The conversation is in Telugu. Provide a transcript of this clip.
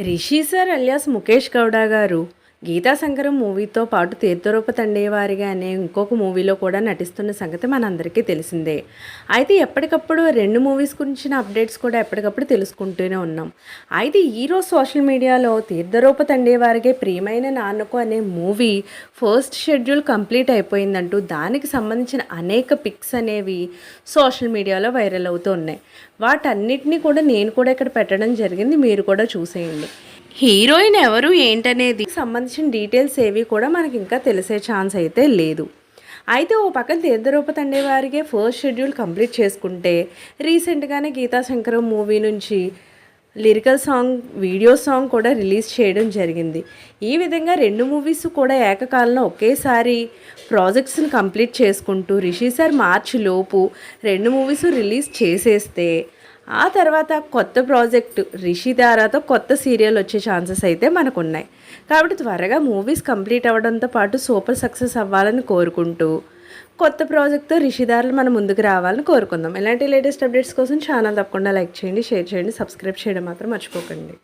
Rishi sir alias Mukesh Gowda gar Geetha Shankaram మూవీతో పాటు తీర్థరూప తండేవారిగా అనే ఇంకొక మూవీలో కూడా నటిస్తున్న సంగతి మనందరికీ తెలిసిందే. అయితే ఎప్పటికప్పుడు రెండు మూవీస్ గురించిన అప్డేట్స్ కూడా ఎప్పటికప్పుడు తెలుసుకుంటూనే ఉన్నాం. అయితే ఈరోజు సోషల్ మీడియాలో తీర్థరూప తండేవారిగే ప్రియమైన నాన్నకు అనే మూవీ ఫస్ట్ షెడ్యూల్ కంప్లీట్ అయిపోయిందంటూ దానికి సంబంధించిన అనేక పిక్స్ అనేవి సోషల్ మీడియాలో వైరల్ అవుతూ ఉన్నాయి. వాటన్నిటినీ కూడా నేను కూడా ఇక్కడ పెట్టడం జరిగింది. మీరు కూడా చూసేయండి. హీరోయిన్ ఎవరు ఏంటనేది సంబంధించిన డీటెయిల్స్ ఏవి కూడా మనకి ఇంకా తెలిసే ఛాన్స్ అయితే లేదు. అయితే ఓ పక్కన Theertharoopa Thandeyavarige first schedule complete చేసుకుంటే రీసెంట్గానే గీతా శంకరం మూవీ నుంచి లిరికల్ సాంగ్ వీడియో సాంగ్ కూడా రిలీజ్ చేయడం జరిగింది. ఈ విధంగా రెండు మూవీస్ కూడా ఏకకాలంలో ఒకేసారి ప్రాజెక్ట్స్ని కంప్లీట్ చేసుకుంటూ రిషి సార్ మార్చి లోపు రెండు మూవీస్ రిలీజ్ చేసేస్తే ఆ తర్వాత కొత్త ప్రాజెక్టు రిషి దారాతో కొత్త సీరియల్ వచ్చే ఛాన్సెస్ అయితే మనకు ఉన్నాయి కాబట్టి త్వరగా మూవీస్ కంప్లీట్ అవ్వడంతో పాటు సూపర్ సక్సెస్ అవ్వాలని కోరుకుంటూ కొత్త ప్రాజెక్ట్తో రిషిదారులు మన ముందుకు రావాలని కోరుకుందాం. ఇలాంటి లేటెస్ట్ అప్డేట్స్ కోసం ఛానల్ తప్పకుండా లైక్ చేయండి షేర్ చేయండి సబ్స్క్రైబ్ చేయడం మాత్రం మర్చిపోకండి.